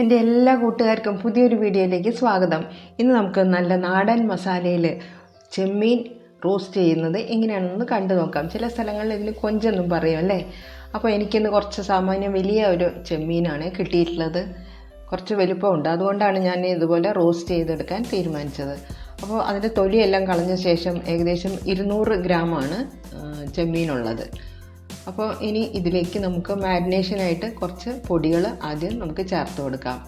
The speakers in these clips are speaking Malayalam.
എന്റെ എല്ലാ കൂട്ടുകാർക്കും പുതിയൊരു വീഡിയോയിലേക്ക് സ്വാഗതം. ഇന്ന് നമുക്ക് നല്ല നാടൻ മസാലയിൽ ചെമ്മീൻ റോസ്റ്റ് ചെയ്യുന്നത് എങ്ങനെയാണെന്ന് കണ്ടു നോക്കാം. ചില സ്ഥലങ്ങളിൽ ഇതിന് കൊഞ്ചെന്നും പറയും അല്ലേ? അപ്പോൾ എനിക്കിന്ന് കുറച്ച് സാമാന്യം വലിയ ഒരു ചെമ്മീനാണ് കിട്ടിയിട്ടുള്ളത്. കുറച്ച് വലുപ്പമുണ്ട്. അതുകൊണ്ടാണ് ഞാൻ ഇതുപോലെ റോസ്റ്റ് ചെയ്തെടുക്കാൻ തീരുമാനിച്ചത്. അപ്പോൾ അതിന്റെ തൊലിയെല്ലാം കളഞ്ഞ ശേഷം ഏകദേശം ഇരുന്നൂറ് ഗ്രാമാണ് ചെമ്മീനുള്ളത്. അപ്പോൾ ഇനി ഇതിലേക്ക് നമുക്ക് മാരിനേഷനായിട്ട് കുറച്ച് പൊടികൾ ആദ്യം നമുക്ക് ചേർത്ത് കൊടുക്കാം.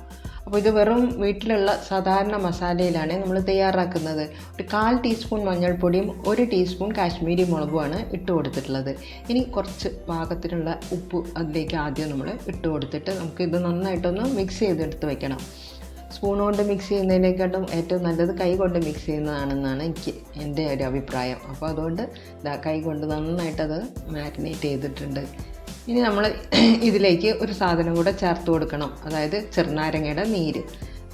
അപ്പോൾ ഇത് വെറും വീട്ടിലുള്ള സാധാരണ മസാലയിലാണ് നമ്മൾ തയ്യാറാക്കുന്നത്. ഒരു കാൽ ടീസ്പൂൺ മഞ്ഞൾപ്പൊടിയും ഒരു ടീസ്പൂൺ കാശ്മീരി മുളകുമാണ് ഇട്ട് കൊടുത്തിട്ടുള്ളത്. ഇനി കുറച്ച് പാകത്തിനുള്ള ഉപ്പ് അതിലേക്ക് ആദ്യം നമ്മൾ ഇട്ട് കൊടുത്തിട്ട് നമുക്ക് ഇത് നന്നായിട്ടൊന്ന് മിക്സ് ചെയ്തെടുത്ത് വെക്കണം. സ്പൂൺ കൊണ്ട് മിക്സ് ചെയ്യുന്നതിനേക്കാട്ടും ഏറ്റവും നല്ലത് കൈ കൊണ്ട് മിക്സ് ചെയ്യുന്നതാണെന്നാണ് എനിക്ക് എന്റെ ഒരു അഭിപ്രായം. അപ്പോൾ അതുകൊണ്ട് കൈ കൊണ്ട് നന്നായിട്ടത് മാരിനേറ്റ് ചെയ്തിട്ടുണ്ട്. ഇനി നമ്മൾ ഇതിലേക്ക് ഒരു സാധനം കൂടെ ചേർത്ത് കൊടുക്കണം. അതായത് ചെറുനാരങ്ങയുടെ നീര്.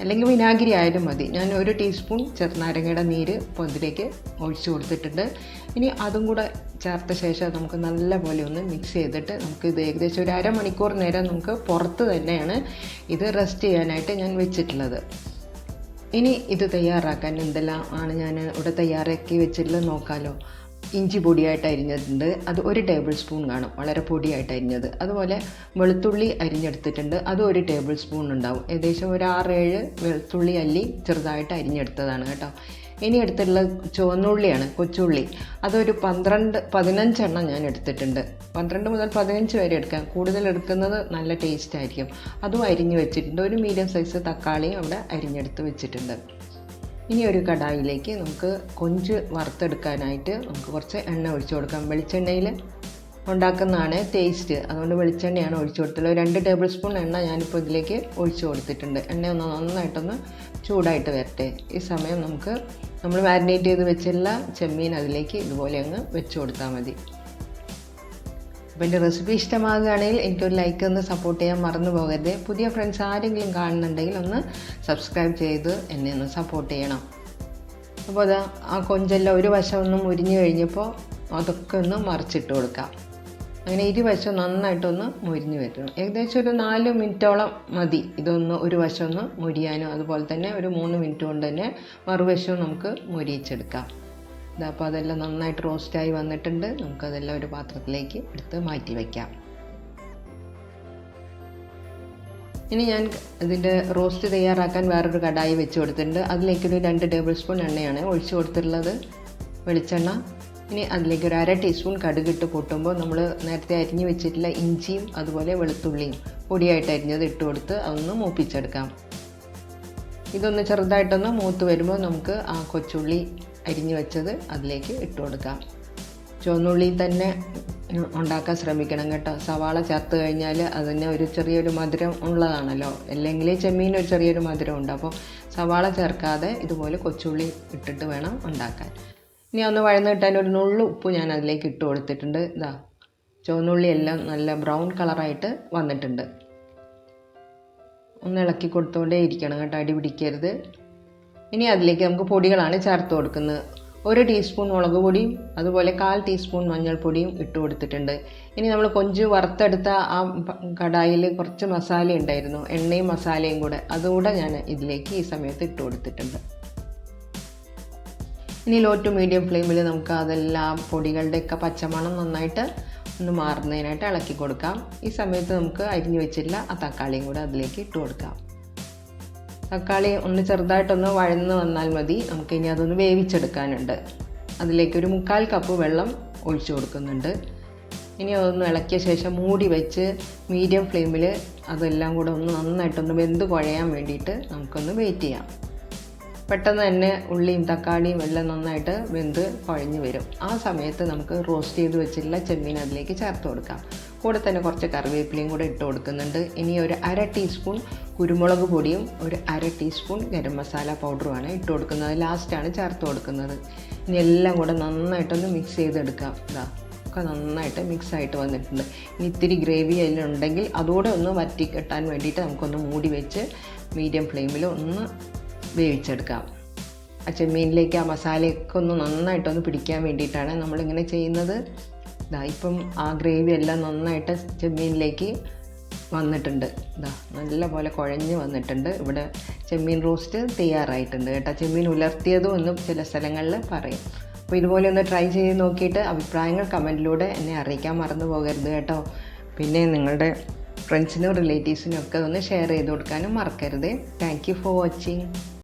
അല്ലെങ്കിൽ വിനാഗിരി ആയാലും മതി. ഞാൻ ഒരു ടീസ്പൂൺ ചെറുനാരങ്ങയുടെ നീര് ഇപ്പോൾ ഇതിലേക്ക് ഒഴിച്ചു കൊടുത്തിട്ടുണ്ട്. ഇനി അതും കൂടെ ചേർത്ത ശേഷം നമുക്ക് നല്ലപോലെ ഒന്ന് മിക്സ് ചെയ്തിട്ട് നമുക്ക് ഇത് ഏകദേശം ഒരു അരമണിക്കൂർ നേരം നമുക്ക് പുറത്ത് തന്നെയാണ് ഇത് റെസ്റ്റ് ചെയ്യാനായിട്ട് ഞാൻ വെച്ചിട്ടുള്ളത്. ഇനി ഇത് തയ്യാറാക്കാൻ എന്തെല്ലാം ആണ് ഞാൻ ഇവിടെ തയ്യാറാക്കി വെച്ചിട്ടുള്ളത് നോക്കാമല്ലോ ഇഞ്ചി പൊടിയായിട്ട് അരിഞ്ഞിട്ടുണ്ട്. അത് ഒരു ടേബിൾ സ്പൂൺ കാണും വളരെ പൊടിയായിട്ട് അരിഞ്ഞത്. അതുപോലെ വെളുത്തുള്ളി അരിഞ്ഞെടുത്തിട്ടുണ്ട്. അത് ഒരു ടേബിൾ സ്പൂൺ ഉണ്ടാവും. ഏകദേശം ഒരു ആറേഴ് വെളുത്തുള്ളി അല്ലി ചെറുതായിട്ട് അരിഞ്ഞെടുത്തതാണ് കേട്ടോ. ഇനി എടുത്തിട്ടുള്ളത് ചുവന്നുള്ളിയാണ് കൊച്ചുള്ളി. അതൊരു പന്ത്രണ്ട് പതിനഞ്ചെണ്ണം ഞാൻ എടുത്തിട്ടുണ്ട്. പന്ത്രണ്ട് മുതൽ പതിനഞ്ച് വരെ എടുക്കാം. കൂടുതൽ എടുക്കുന്നത് നല്ല ടേസ്റ്റ് ആയിരിക്കും. അതും അരിഞ്ഞ് വെച്ചിട്ടുണ്ട്. ഒരു മീഡിയം സൈസ് തക്കാളിയും അവിടെ അരിഞ്ഞെടുത്ത് വെച്ചിട്ടുണ്ട്. ഇനി ഒരു കടായിലേക്ക് നമുക്ക് കൊഞ്ച് വറുത്തെടുക്കാനായിട്ട് നമുക്ക് കുറച്ച് എണ്ണ ഒഴിച്ചു കൊടുക്കാം. വെളിച്ചെണ്ണയിൽ ഉണ്ടാക്കുന്നതാണ് ടേസ്റ്റ് അതുകൊണ്ട് വെളിച്ചെണ്ണയാണ് ഒഴിച്ചു കൊടുത്തുള്ളത് രണ്ട് ടേബിൾ സ്പൂൺ എണ്ണ ഞാനിപ്പോൾ ഇതിലേക്ക് ഒഴിച്ചു കൊടുത്തിട്ടുണ്ട്. എണ്ണ ഒന്ന് നന്നായിട്ടൊന്ന് ചൂടായിട്ട് വരട്ടെ. ഈ സമയം നമുക്ക് നമ്മൾ മാരിനേറ്റ് ചെയ്ത് വെച്ചുള്ള ചെമ്മീൻ അതിലേക്ക് ഇതുപോലെ അങ്ങ് വെച്ച് കൊടുത്താൽ മതി. അപ്പോൾ എന്റെ റെസിപ്പി ഇഷ്ടമാകുകയാണെങ്കിൽ എനിക്കൊരു ലൈക്ക് ഒന്ന് സപ്പോർട്ട് ചെയ്യാൻ മറന്നു പോകരുത്. പുതിയ ഫ്രണ്ട്സ് ആരെങ്കിലും കാണുന്നുണ്ടെങ്കിൽ ഒന്ന് സബ്സ്ക്രൈബ് ചെയ്ത് എന്നെ ഒന്ന് സപ്പോർട്ട് ചെയ്യണം. അപ്പോൾ അത് ആ കൊഞ്ചെല്ലാം ഒരു വശം ഒന്ന് മുരിഞ്ഞു കഴിഞ്ഞപ്പോൾ അതൊക്കെ ഒന്ന് മറിച്ചിട്ട് കൊടുക്കാം. അങ്ങനെ ഇരുവശം നന്നായിട്ടൊന്ന് മുരിഞ്ഞു വരണം. ഏകദേശം ഒരു നാല് മിനിറ്റോളം മതി. ഇതൊന്ന് ഒരു വശം ഒന്ന് മുരിയാനും അതുപോലെ തന്നെ ഒരു മൂന്ന് മിനിറ്റ് കൊണ്ട് തന്നെ മറുവശവും നമുക്ക് മുരിയിച്ചെടുക്കാം. അപ്പോൾ അതെല്ലാം നന്നായിട്ട് റോസ്റ്റായി വന്നിട്ടുണ്ട്. നമുക്കതെല്ലാം ഒരു പാത്രത്തിലേക്ക് എടുത്ത് മാറ്റി വയ്ക്കാം ഇനി ഞാൻ ഇതിന്റെ റോസ്റ്റ് തയ്യാറാക്കാൻ വേറൊരു കടായി വെച്ച് കൊടുത്തിട്ടുണ്ട്. അതിലേക്കൊരു രണ്ട് ടേബിൾ സ്പൂൺ എണ്ണയാണ് ഒഴിച്ച് കൊടുത്തിട്ടുള്ളത്. വെളിച്ചെണ്ണ. ഇനി അതിലേക്ക് ഒരു അര ടീസ്പൂൺ കടുകിട്ട് പൊട്ടുമ്പോൾ നമ്മൾ നേരത്തെ അരിഞ്ഞ് വെച്ചിട്ടുള്ള ഇഞ്ചിയും അതുപോലെ വെളുത്തുള്ളിയും പൊടിയായിട്ട് അരിഞ്ഞത് ഇട്ട് കൊടുത്ത് അതൊന്ന് മൂപ്പിച്ചെടുക്കാം. ഇതൊന്ന് ചെറുതായിട്ടൊന്ന് മൂത്ത് വരുമ്പോൾ നമുക്ക് ആ കൊച്ചുള്ളി അരിഞ്ഞു വെച്ചത് അതിലേക്ക് ഇട്ട് കൊടുക്കാം. ചുവന്നുള്ളി തന്നെ ഉണ്ടാക്കാൻ ശ്രമിക്കണം കേട്ടോ. സവാള ചേർത്ത് കഴിഞ്ഞാൽ അതിന് ഒരു ചെറിയൊരു മധുരം ഉള്ളതാണല്ലോ. അല്ലെങ്കിൽ ചെമ്മീൻ ഒരു ചെറിയൊരു മധുരം ഉണ്ട്. അപ്പോൾ സവാള ചേർക്കാതെ ഇതുപോലെ കൊച്ചുള്ളി ഇട്ടിട്ട് വേണം ഉണ്ടാക്കാൻ. ഇനി ഒന്ന് വഴന്ന് കിട്ടാൻ ഒരു നുള്ളു ഉപ്പ് ഞാൻ അതിലേക്ക് ഇട്ട് കൊടുത്തിട്ടുണ്ട്. ഇതാ ചുവന്നുള്ളി എല്ലാം നല്ല ബ്രൗൺ കളറായിട്ട് വന്നിട്ടുണ്ട്. ഒന്ന് ഇളക്കി കൊടുത്തുകൊണ്ടേ ഇരിക്കണം കേട്ടോ. അടി പിടിക്കരുത്. ഇനി അതിലേക്ക് നമുക്ക് പൊടികളാണ് ചേർത്ത് കൊടുക്കുന്നത്. ഒരു ടീസ്പൂൺ മുളക് പൊടിയും അതുപോലെ കാൽ ടീസ്പൂൺ മഞ്ഞൾപ്പൊടിയും ഇട്ട് കൊടുത്തിട്ടുണ്ട്. ഇനി നമ്മൾ കൊഞ്ച് വറുത്തെടുത്ത ആ കടായിൽ കുറച്ച് മസാല ഉണ്ടായിരുന്നു എണ്ണയും മസാലയും കൂടെ. അതുകൂടെ ഞാൻ ഇതിലേക്ക് ഈ സമയത്ത് ഇട്ട് കൊടുത്തിട്ടുണ്ട്. ഇനി ലോ ടു മീഡിയം ഫ്ലെയിമിൽ നമുക്ക് അതെല്ലാം പൊടികളുടെയൊക്കെ പച്ചമണം നന്നായിട്ട് ഒന്ന് മാറുന്നതിനായിട്ട് ഇളക്കി കൊടുക്കാം. ഈ സമയത്ത് നമുക്ക് അരിഞ്ഞു വെച്ചിട്ടുള്ള ആ തക്കാളിയും കൂടെ അതിലേക്ക് ഇട്ട് കൊടുക്കാം. തക്കാളി ഒന്ന് ചെറുതായിട്ടൊന്ന് വഴന്ന് വന്നാൽ മതി. നമുക്കിനി അതൊന്ന് വേവിച്ചെടുക്കാനുണ്ട്. അതിലേക്ക് ഒരു മുക്കാൽ കപ്പ് വെള്ളം ഒഴിച്ചു കൊടുക്കുന്നുണ്ട്. ഇനി അതൊന്ന് ഇളക്കിയ ശേഷം മൂടി വെച്ച് മീഡിയം ഫ്ലെയിമിൽ അതെല്ലാം കൂടെ ഒന്ന് നന്നായിട്ടൊന്ന് വെന്ത് കുഴയാൻ വേണ്ടിയിട്ട് നമുക്കൊന്ന് വെയിറ്റ് ചെയ്യാം. പെട്ടെന്ന് തന്നെ ഉള്ളിയും തക്കാളിയും എല്ലാം നന്നായിട്ട് വെന്ത് കുഴഞ്ഞു വരും. ആ സമയത്ത് നമുക്ക് റോസ്റ്റ് ചെയ്ത് വെച്ചിട്ടുള്ള ചെമ്മീൻ അതിലേക്ക് ചേർത്ത് കൊടുക്കാം. കൂടെ തന്നെ കുറച്ച് കറിവേപ്പിലയും കൂടെ ഇട്ട് കൊടുക്കുന്നുണ്ട്. ഇനി ഒരു അര ടീസ്പൂൺ കുരുമുളക് പൊടിയും ഒരു അര ടീസ്പൂൺ ഗരം മസാല പൗഡറുമാണ് ഇട്ട് കൊടുക്കുന്നത്. ലാസ്റ്റാണ് ചേർത്ത് കൊടുക്കുന്നത്. ഇനി എല്ലാം കൂടെ നന്നായിട്ടൊന്ന് മിക്സ് ചെയ്തെടുക്കാം. ഇതാ ഒക്കെ നന്നായിട്ട് മിക്സ് ആയിട്ട് വന്നിട്ടുണ്ട്. ഇനി ഇത്തിരി ഗ്രേവി അതിലുണ്ടെങ്കിൽ അതുകൂടെ ഒന്ന് വറ്റി കെട്ടാൻ വേണ്ടിയിട്ട് നമുക്കൊന്ന് മൂടി വെച്ച് മീഡിയം ഫ്ലെയിമിൽ ഒന്ന് വേവിച്ചെടുക്കാം. ആ ചെമ്മീനിലേക്ക് ആ മസാലയൊക്കെ ഒന്ന് നന്നായിട്ടൊന്ന് പിടിക്കാൻ വേണ്ടിയിട്ടാണ് നമ്മളിങ്ങനെ ചെയ്യുന്നത്. ഇതാ ഇപ്പം ആ ഗ്രേവി എല്ലാം നന്നായിട്ട് ചെമ്മീനിലേക്ക് വന്നിട്ടുണ്ട്. ഇതാ നല്ല പോലെ കുഴഞ്ഞ് വന്നിട്ടുണ്ട്. ഇവിടെ ചെമ്മീൻ റോസ്റ്റ് തയ്യാറായിട്ടുണ്ട് കേട്ടോ. ചെമ്മീൻ ഉലർത്തിയതും എന്നും ചില സ്ഥലങ്ങളിൽ പറയും. അപ്പോൾ ഇതുപോലെ ഒന്ന് ട്രൈ ചെയ്ത് നോക്കിയിട്ട് അഭിപ്രായങ്ങൾ കമന്റിലൂടെ എന്നെ അറിയിക്കാൻ മറന്നു പോകരുത് കേട്ടോ. പിന്നെ നിങ്ങളുടെ ഫ്രണ്ട്സിനും റിലേറ്റീവ്സിനും ഒക്കെ ഒന്ന് ഷെയർ ചെയ്ത് കൊടുക്കാനും മറക്കരുത്. Thank you for watching.